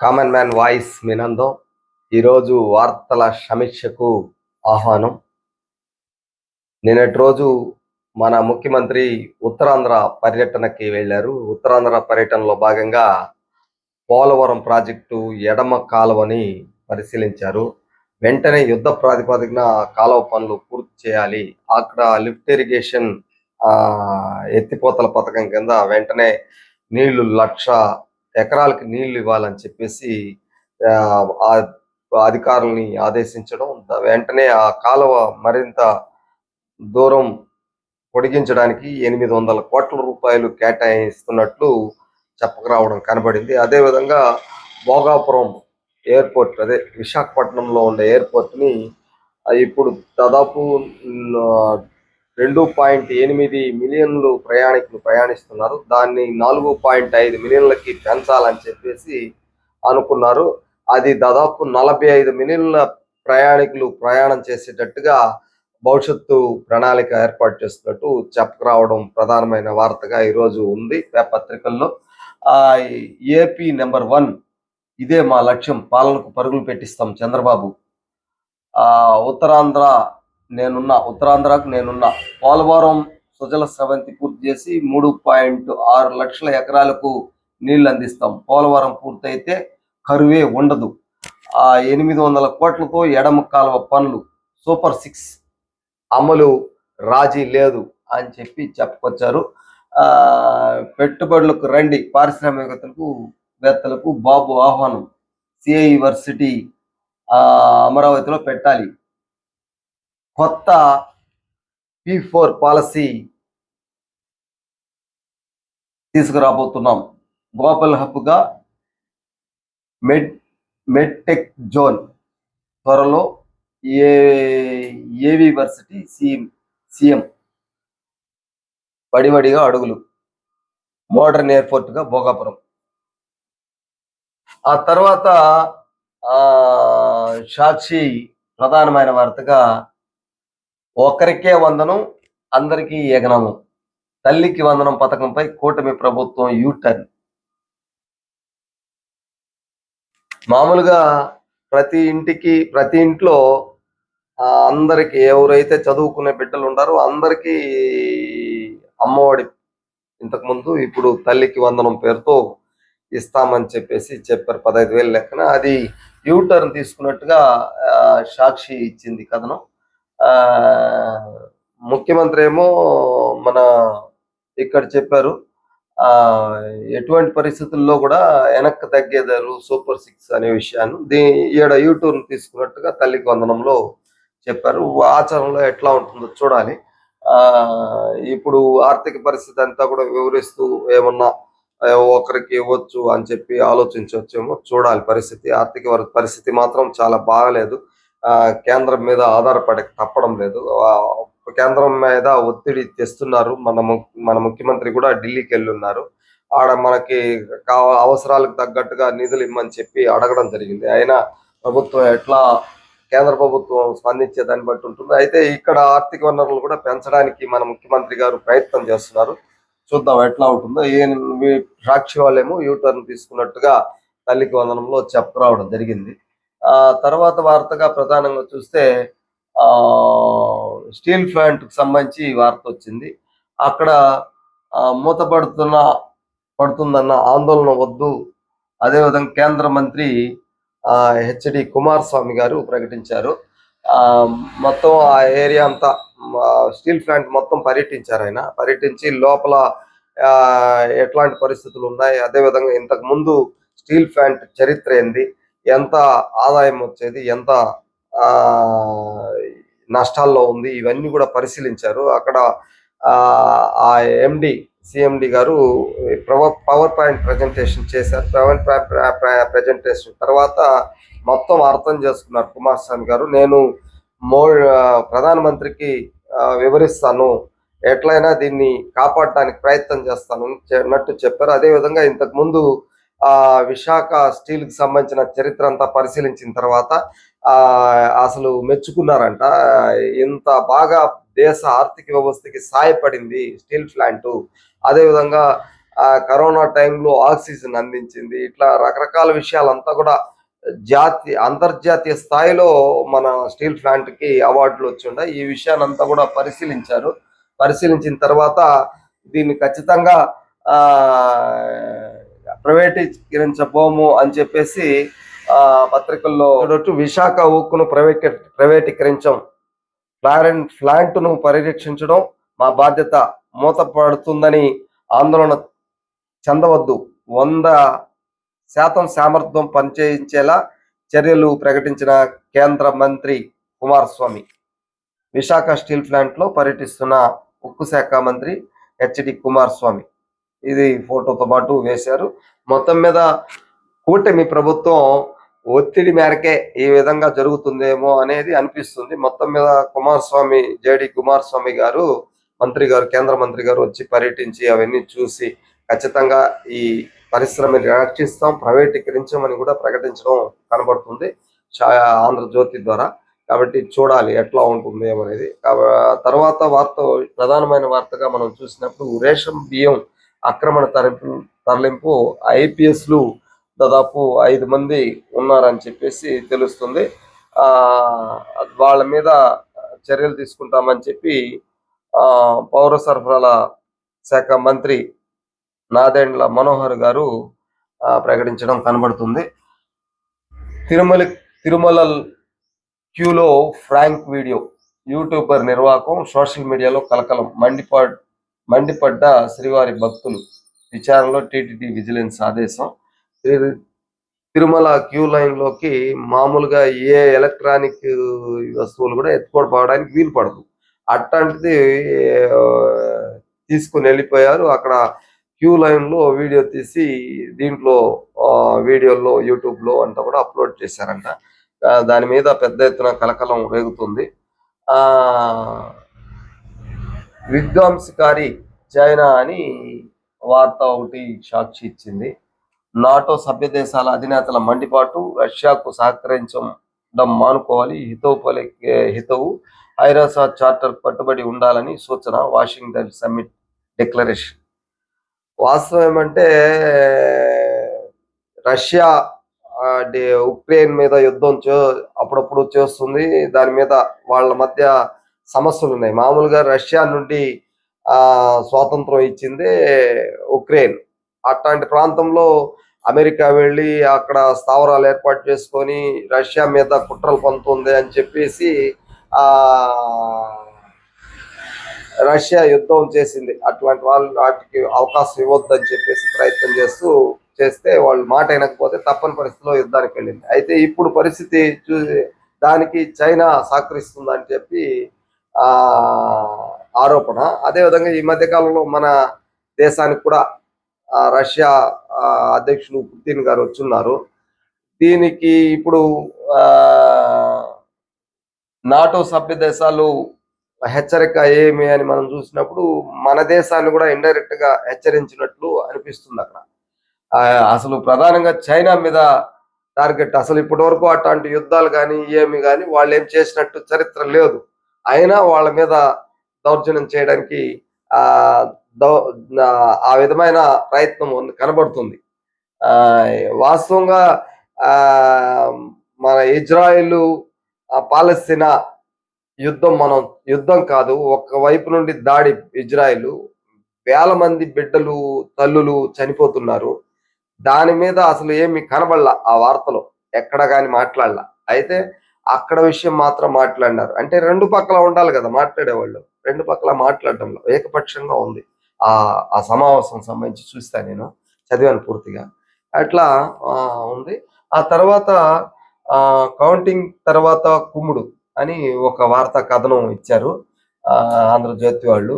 Common man voice మినందో ఈరోజు వార్తల సమీక్షకు ఆహ్వానం. నిన్నటి రోజు మన ముఖ్యమంత్రి ఉత్తరాంధ్ర పర్యటనకి వెళ్ళారు. ఉత్తరాంధ్ర పర్యటనలో భాగంగా పోలవరం ప్రాజెక్టు ఎడమ కాలువని పరిశీలించారు. వెంటనే యుద్ధ ప్రాతిపదికన కాలువ పనులు పూర్తి చేయాలి. అక్కడ లిఫ్ట్ ఇరిగేషన్ ఆ, ఎత్తిపోతల పథకం కింద వెంటనే నీళ్ళు లక్ష ఎకరాలకి నీళ్ళు ఇవ్వాలని చెప్పేసి ఆ, అధికారుల్ని ఆదేశించడం వెంటనే ఆ కాలువ మరింత దూరం పొడిగించడానికి ఎనిమిది వందల కోట్ల రూపాయలు కేటాయిస్తున్నట్లు చెప్పకరావడం కనబడింది. అదేవిధంగా భోగాపురం ఎయిర్పోర్ట్ అదే విశాఖపట్నంలో ఉన్న ఎయిర్పోర్ట్ని ఇప్పుడు దాదాపు రెండు పాయింట్ ఎనిమిది మిలియన్లు ప్రయాణికులు ప్రయాణిస్తున్నారు. దాన్ని నాలుగు పాయింట్ ఐదు మిలియన్లకి పెంచాలని చెప్పేసి అనుకున్నారు. అది దాదాపు నలభై ఐదు మిలియన్ల ప్రయాణికులు ప్రయాణం చేసేటట్టుగా భవిష్యత్తు ప్రణాళిక ఏర్పాటు చేస్తున్నట్టు చెప్పకరావడం ప్రధానమైన వార్తగా ఈరోజు ఉంది పత్రికల్లో. ఆ ఏపీ నెంబర్ వన్ ఇదే మా లక్ష్యం పాలనకు పరుగులు పెట్టిస్తాం చంద్రబాబు. ఆ ఉత్తరాంధ్ర నేనున్న ఉత్తరాంధ్రకు నేనున్న. పోలవరం సుజల స్రవంతి పూర్తి చేసి మూడు పాయింట్ ఆరు లక్షల ఎకరాలకు నీళ్ళు అందిస్తాం. పోలవరం పూర్తయితే కరువే ఉండదు. ఆ ఎనిమిది వందల కోట్లతో ఎడమ కాలువ పనులు. Super six. అమలు రాజీ లేదు అని చెప్పి చెప్పుకొచ్చారు. పెట్టుబడులకు రండి. పారిశ్రామికతలకు వేత్తలకు బాబు ఆహ్వానం. సిఐ యూనివర్సిటీ అమరావతిలో పెట్టాలి. కొత్త పి ఫోర్ పాలసీ తీసుకురాబోతున్నాం. గ్లోబల్ హబ్గా మెడ్ మెడ్టెక్ జోన్ త్వరలో ఏ ఏవివర్సిటీ సీఎం సీఎం వడివడిగా అడుగులు. మోడర్న్ ఎయిర్పోర్ట్గా భోగాపురం. ఆ తర్వాత సాక్షి ప్రధానమైన వార్తగా ఒకరికే వందనం అందరికీ ఎగనము. తల్లికి వందనం పథకంపై కూటమి ప్రభుత్వం యూటర్న్. మామూలుగా ప్రతి ఇంటికి ప్రతి ఇంట్లో ఆ, అందరికి ఎవరైతే చదువుకునే బిడ్డలు ఉంటారో అందరికీ అమ్మఒడి ఇంతకు ముందు ఇప్పుడు తల్లికి వందనం పేరుతో ఇస్తామని చెప్పేసి చెప్పారు పదహైదు వేలు లెక్కన. అది యూ టర్న్ తీసుకున్నట్టుగా ఆ, సాక్షి ఇచ్చింది కథనం. ముఖ్యమంత్రి ఏమో మన ఇక్కడ చెప్పారు. ఆ ఎటువంటి పరిస్థితుల్లో కూడా వెనక్కి తగ్గేదారు సూపర్ సిక్స్ అనే విషయాన్ని. దీ ఈడ యూ తీసుకున్నట్టుగా తల్లికి వందనంలో చెప్పారు. ఆచరణలో ఎట్లా ఉంటుందో చూడాలి. ఆ ఇప్పుడు ఆర్థిక పరిస్థితి అంతా కూడా వివరిస్తూ ఏమన్నా ఒకరికి ఇవ్వచ్చు అని చెప్పి ఆలోచించవచ్చేమో చూడాలి. పరిస్థితి ఆర్థిక పరిస్థితి మాత్రం చాలా బాగలేదు. కేంద్రం మీద ఆధారపడక తప్పడం లేదు. కేంద్రం మీద ఒత్తిడి తెస్తున్నారు. మన ము- మన ముఖ్యమంత్రి కూడా ఢిల్లీకి వెళ్ళున్నారు. ఆడ మనకి కావ అవసరాలకు తగ్గట్టుగా నిధులు ఇమ్మని చెప్పి అడగడం జరిగింది. అయినా ప్రభుత్వం ఎట్లా కేంద్ర ప్రభుత్వం స్పందించే దాన్ని బట్టి ఉంటుంది. అయితే ఇక్కడ ఆర్థిక వనరులు కూడా పెంచడానికి మన ముఖ్యమంత్రి గారు ప్రయత్నం చేస్తున్నారు. చూద్దాం ఎట్లా ఉంటుందో. ఏ సాక్షి వాళ్ళేమో యూ టర్న్ తీసుకున్నట్టుగా తల్లికి వందనంలో చెప్పరావడం జరిగింది. తర్వాత వార్తగా ప్రధానంగా చూస్తే ఆ స్టీల్ ప్లాంట్కి సంబంధించి వార్త వచ్చింది. అక్కడ మూతపడుతున్న పడుతుందన్న ఆందోళన వద్దు. అదేవిధంగా కేంద్ర మంత్రి ఆ, హెచ్డి కుమారస్వామి గారు ప్రకటించారు. ఆ మొత్తం ఆ ఏరియా అంతా స్టీల్ ప్లాంట్ మొత్తం పర్యటించారు ఆయన. పర్యటించి లోపల ఆ, ఎట్లాంటి పరిస్థితులు ఉన్నాయి? అదేవిధంగా ఇంతకు ముందు స్టీల్ ప్లాంట్ చరిత్ర ఏంది? ఎంత ఆదాయం వచ్చేది ఎంత ఆ నష్టాల్లో ఉంది ఇవన్నీ కూడా పరిశీలించారు. అక్కడ ఆ ఆ ఎండి సిఎండి గారు పవర్ పవర్ పాయింట్ ప్రజెంటేషన్ చేశారు. పవర్ ప్రజెంటేషన్ తర్వాత మొత్తం అర్థం చేసుకున్నారు కుమారస్వామి గారు. నేను మో ప్రధానమంత్రికి వివరిస్తాను. ఎట్లయినా దీన్ని కాపాడడానికి ప్రయత్నం చేస్తాను అన్నట్టు చెప్పారు. అదేవిధంగా ఇంతకు ముందు విశాఖ స్టీల్కి సంబంధించిన చరిత్ర అంతా పరిశీలించిన తర్వాత ఆ అసలు మెచ్చుకున్నారంట. ఇంత బాగా దేశ ఆర్థిక వ్యవస్థకి సాయపడింది స్టీల్ ప్లాంట్. అదేవిధంగా కరోనా టైంలో ఆక్సిజన్ అందించింది. ఇట్లా రకరకాల విషయాలంతా కూడా జాతీయ అంతర్జాతీయ స్థాయిలో మన స్టీల్ ప్లాంట్కి అవార్డులు వచ్చిండే ఈ విషయాన్ని అంతా కూడా పరిశీలించారు. పరిశీలించిన తర్వాత దీన్ని ఖచ్చితంగా ఆ ప్రైవేటీకరించబోము అని చెప్పేసి ఆ పత్రికల్లో విశాఖ ఉక్కును ప్రైవేట్ ప్రైవేటీకరించం. ప్లారెంట్ ప్లాంట్ను పరిరక్షించడం మా బాధ్యత. మూతపడుతుందని ఆందోళన చెందవద్దు. వంద శాతం సామర్థ్యం పనిచేయించేలా చర్యలు ప్రకటించిన కేంద్ర మంత్రి కుమారస్వామి. విశాఖ స్టీల్ ప్లాంట్లో పర్యటిస్తున్న ఉక్కు శాఖ మంత్రి హెచ్డి కుమారస్వామి. ఇది ఫోటోతో పాటు వేశారు. మొత్తం మీద కూటమి ప్రభుత్వం ఒత్తిడి మేరకే ఈ విధంగా జరుగుతుందేమో అనేది అనిపిస్తుంది. మొత్తం మీద కుమారస్వామి జేడి కుమారస్వామి గారు మంత్రి గారు కేంద్ర మంత్రి గారు వచ్చి పర్యటించి అవన్నీ చూసి ఖచ్చితంగా ఈ పరిశ్రమని రక్షిస్తాం ప్రైవేటీకరించమని కూడా ప్రకటించడం కనబడుతుంది ఆంధ్రజ్యోతి ద్వారా. కాబట్టి చూడాలి ఎట్లా ఉంటుంది ఏమనేది తర్వాత వార్త ప్రధానమైన వార్తగా మనం చూసినప్పుడు రేషన్ బియ్యం ఆక్రమణ తరలింపు తరలింపు ఐపీఎస్లు దాదాపు ఐదు మంది ఉన్నారని చెప్పేసి తెలుస్తుంది. ఆ వాళ్ళ మీద చర్యలు తీసుకుంటామని చెప్పి ఆ పౌర సరఫరాల శాఖ మంత్రి నాదెండ్ల మనోహర్ గారు ప్రకటించడం కనబడుతుంది. తిరుమల తిరుమల క్యూలో ఫ్రాంక్ వీడియో యూట్యూబర్ నిర్వాహకం సోషల్ మీడియాలో కలకలం మండిపడ్ మండిపడ్డ శ్రీవారి భక్తులు. విచారణలో టీటీడీ విజిలెన్స్ ఆదేశం. తిరుమల క్యూ లైన్లోకి మామూలుగా ఏ ఎలక్ట్రానిక్ వస్తువులు కూడా ఎత్తుకోవడానికి వీలు పడదు. అట్లాంటిది తీసుకుని వెళ్ళిపోయారు. అక్కడ క్యూ లైన్లో వీడియో తీసి దీంట్లో ఆ, వీడియోల్లో యూట్యూబ్లో అంతా కూడా అప్లోడ్ చేశారంట. దాని మీద పెద్ద ఎత్తున కలకలం రేగుతుంది. ఆ విధ్వంసకారి చైనా అని వార్త ఒకటి సాక్షి ఇచ్చింది. నాటో సభ్య దేశాల అధినేతల మండిపాటు రష్యాకు సహకరించడం మానుకోవాలి. హితవు పలికే హితవు ఐరాస చార్టర్ కట్టుబడి ఉండాలని సూచన వాషింగ్టన్ సమ్మిట్ డిక్లరేషన్. వాస్తవం ఏమంటే రష్యా ఉక్రెయిన్ మీద యుద్ధం చే అప్పుడప్పుడు చేస్తుంది. దాని మీద వాళ్ళ మధ్య సమస్యలు ఉన్నాయి. మామూలుగా రష్యా నుండి ఆ స్వాతంత్రం ఇచ్చింది ఉక్రెయిన్. అట్లాంటి ప్రాంతంలో అమెరికా వెళ్ళి అక్కడ స్థావరాలు ఏర్పాటు చేసుకొని రష్యా మీద కుట్రలు పంపుతుంది అని చెప్పేసి రష్యా యుద్ధం చేసింది. అట్లాంటి వాళ్ళు వాటికి అవకాశం ఇవ్వద్దని చెప్పేసి ప్రయత్నం చేస్తూ చేస్తే వాళ్ళు మాట వినకపోతే తప్పని పరిస్థితిలో యుద్ధానికి వెళ్ళింది. అయితే ఇప్పుడు పరిస్థితి చూసి దానికి చైనా సహకరిస్తుందని చెప్పి ఆరోపణ. అదేవిధంగా ఈ మధ్య కాలంలో మన దేశానికి కూడా రష్యా ఆ, అధ్యక్షులు పుతిన్ గారు వచ్చున్నారు. దీనికి ఇప్పుడు ఆ నాటో సభ్య దేశాలు హెచ్చరిక ఏమి అని మనం చూసినప్పుడు మన దేశాన్ని కూడా ఇండైరెక్ట్గా హెచ్చరించినట్లు అనిపిస్తుంది అక్కడ. అసలు ప్రధానంగా చైనా మీద టార్గెట్ అసలు ఇప్పటి వరకు అట్లాంటి యుద్ధాలు కానీ ఏమి కానీ వాళ్ళు ఏం చేసినట్టు చరిత్ర లేదు. అయినా వాళ్ళ మీద దౌర్జన్యం చేయడానికి ఆ దౌ- ఆ- విధమైన ప్రయత్నం ఉంది కనబడుతుంది. ఆ వాస్తవంగా ఆ మన ఇజ్రాయిల్ ఆ పాలస్తీనా యుద్ధం మనం యుద్ధం కాదు ఒక వైపు నుండి దాడి ఇజ్రాయిల్ వేల మంది బిడ్డలు తల్లులు చనిపోతున్నారు. దాని మీద అసలు ఏమి కనబడలా ఆ వార్తలో ఎక్కడ కానీ మాట్లాడలా. అయితే అక్కడ విషయం మాత్రం మాట్లాడినారు. అంటే రెండు పక్కల ఉండాలి కదా మాట్లాడేవాళ్ళు. రెండు పక్కల మాట్లాడటంలో ఏకపక్షంగా ఉంది. ఆ ఆ సమావేశం సంబంధించి చూస్తా నేను. చదివాను పూర్తిగా. అట్లా ఉంది. ఆ తర్వాత ఆ కౌంటింగ్ తర్వాత కుమ్ముడు అని ఒక వార్తా కథనం ఇచ్చారు ఆ, ఆంధ్రజ్యోతి వాళ్ళు.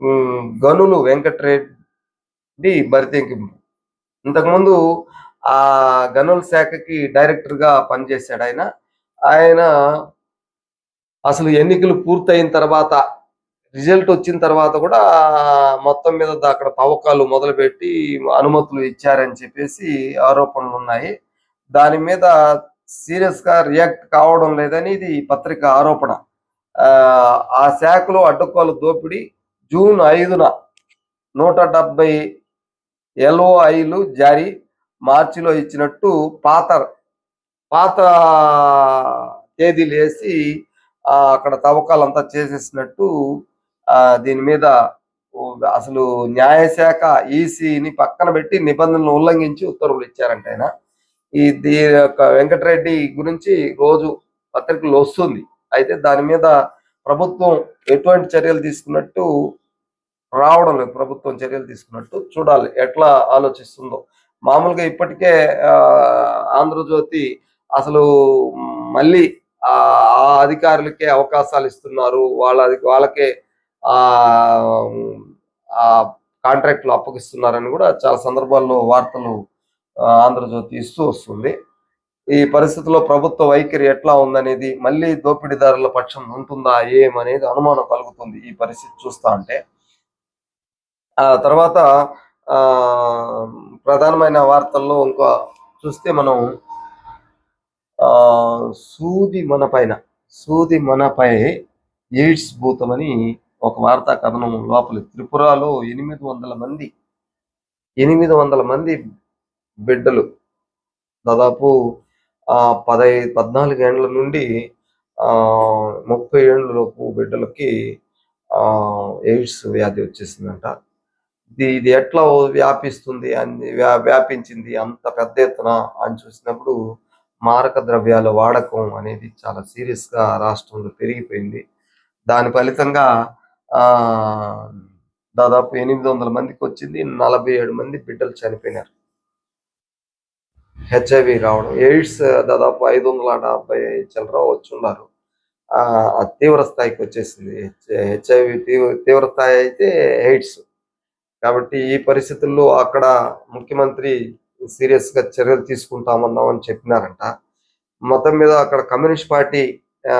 ఉమ్, గనులు వెంకటరెడ్డి బరితెంకింపు ఇంతకుముందు ఆ గనుల శాఖకి డైరెక్టర్గా పనిచేశాడు ఆయన. ఆయన అసలు ఎన్నికలు పూర్తయిన తర్వాత రిజల్ట్ వచ్చిన తర్వాత కూడా మొత్తం మీద అక్కడ తవ్వకాలు మొదలుపెట్టి అనుమతులు ఇచ్చారని చెప్పేసి ఆరోపణలు ఉన్నాయి. దాని మీద సీరియస్గా రియాక్ట్ కావడం లేదని ఇది పత్రిక ఆరోపణ. ఆ, ఆ శాఖలో అడ్డకోలు దోపిడీ జూన్ ఐదున నూట డెబ్బై ఎల్ఓఐలు జారీ మార్చిలో ఇచ్చినట్టు పాత పాత తేదీలు వేసి ఆ, అక్కడ తవ్వకాలంతా చేసేసినట్టు ఆ, దీని మీద అసలు న్యాయశాఖ ఈసీని పక్కన పెట్టి నిబంధనలు ఉల్లంఘించి ఉత్తర్వులు ఇచ్చారంట ఆయన. ఈ దీ యొక్క వెంకటరెడ్డి గురించి రోజు పత్రికలు వస్తుంది. అయితే దాని మీద ప్రభుత్వం ఎటువంటి చర్యలు తీసుకున్నట్టు రావడం లేదు. ప్రభుత్వం చర్యలు తీసుకున్నట్టు చూడాలి. ఎట్లా ఆలోచిస్తుందో. మామూలుగా ఇప్పటికే ఆ, ఆంధ్రజ్యోతి అసలు మళ్ళీ ఆ ఆ అధికారులకే అవకాశాలు ఇస్తున్నారు. వాళ్ళ వాళ్ళకే ఆ ఆ కాంట్రాక్ట్లు అప్పగిస్తున్నారని కూడా చాలా సందర్భాల్లో వార్తలు ఆంధ్రజ్యోతి ఇస్తూ వస్తుంది. ఈ పరిస్థితిలో ప్రభుత్వ వైఖరి ఎట్లా ఉందనేది మళ్ళీ దోపిడీదారుల పక్షం ఉంటుందా ఏమనేది అనుమానం కలుగుతుంది ఈ పరిస్థితి చూస్తా అంటే. ఆ తర్వాత ఆ ప్రధానమైన వార్తల్లో ఇంకా చూస్తే మనం సూది మన పైన సూది మనపై ఎయిడ్స్ భూతమని ఒక వార్తా కథనం లోపల త్రిపురలో ఎనిమిది వందల మంది ఎనిమిది వందల మంది బిడ్డలు. దాదాపు ఆ పదై పద్నాలుగు ఏండ్ల నుండి ఆ ముప్పై ఏళ్ళలోపు బిడ్డలకి ఆ ఎయిడ్స్ వ్యాధి వచ్చేసిందంట. ఇది ఇది ఎట్లా వ్యాపిస్తుంది అని వ్యా- వ్యాపించింది అంత పెద్ద ఎత్తున అని చూసినప్పుడు మారక ద్రవ్యాల వాడకం అనేది చాలా సీరియస్గా రాష్ట్రంలో పెరిగిపోయింది. దాని ఫలితంగా ఆ దాదాపు ఎనిమిది వందల మందికి వచ్చింది నలభై ఏడు మంది బిడ్డలు చనిపోయినారు. హెచ్ఐవి రావడం ఎయిడ్స్ దాదాపు ఐదు వందల డెబ్బై చిల్లర వచ్చున్నారు. ఆ తీవ్ర స్థాయికి వచ్చేసింది. హెచ్ఐవి తీవ్ర తీవ్ర స్థాయి అయితే ఎయిడ్స్ కాబట్టి ఈ పరిస్థితుల్లో అక్కడ ముఖ్యమంత్రి సీరియస్గా చర్యలు తీసుకుంటామన్నాం అని చెప్పినారంట. మొత్తం మీద అక్కడ కమ్యూనిస్ట్ పార్టీ ఆ,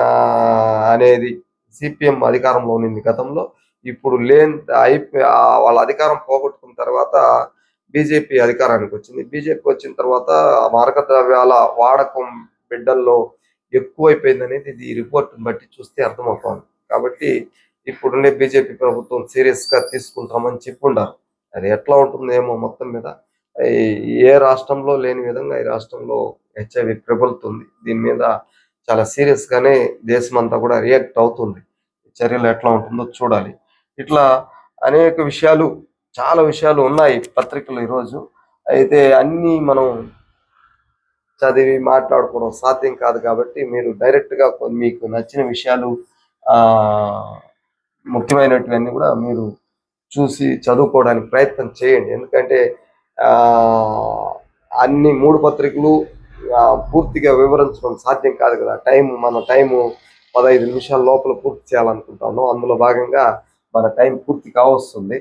అనేది సిపిఎం అధికారంలో ఉన్నింది గతంలో. ఇప్పుడు లేని అయిపోయి వాళ్ళ అధికారం పోగొట్టుకున్న తర్వాత బీజేపీ అధికారానికి వచ్చింది. బీజేపీ వచ్చిన తర్వాత మార్గద్రవ్యాల వాడకం బిడ్డల్లో ఎక్కువైపోయింది అనేది ఇది ఈ రిపోర్ట్ బట్టి చూస్తే అర్థమవుతోంది. కాబట్టి ఇప్పుడుండే బీజేపీ ప్రభుత్వం సీరియస్గా తీసుకుంటామని చెప్పుండారు. అది ఎట్లా ఉంటుందేమో మొత్తం మీద ఏ రాష్ట్రంలో లేని విధంగా ఈ రాష్ట్రంలో హెచ్ఐవి ప్రబలుతుంది. దీని మీద చాలా సీరియస్ గానే దేశం అంతా కూడా రియాక్ట్ అవుతుంది. చర్యలు ఎట్లా ఉంటుందో చూడాలి. ఇట్లా అనేక విషయాలు చాలా విషయాలు ఉన్నాయి పత్రికలు ఈరోజు. అయితే అన్నీ మనం చదివి మాట్లాడుకోవడం సాధ్యం కాదు కాబట్టి మీరు డైరెక్ట్గా కొన్ని మీకు నచ్చిన విషయాలు ముఖ్యమైనటువన్నీ కూడా మీరు చూసి చదువుకోవడానికి ప్రయత్నం చేయండి. ఎందుకంటే అన్ని మూడు పత్రికలు పూర్తిగా వివరించడం సాధ్యం కాదు కదా. టైం మన టైము పదహైదు నిమిషాల లోపల పూర్తి చేయాలనుకుంటాను. అందులో భాగంగా మన టైం పూర్తి కావస్తుంది.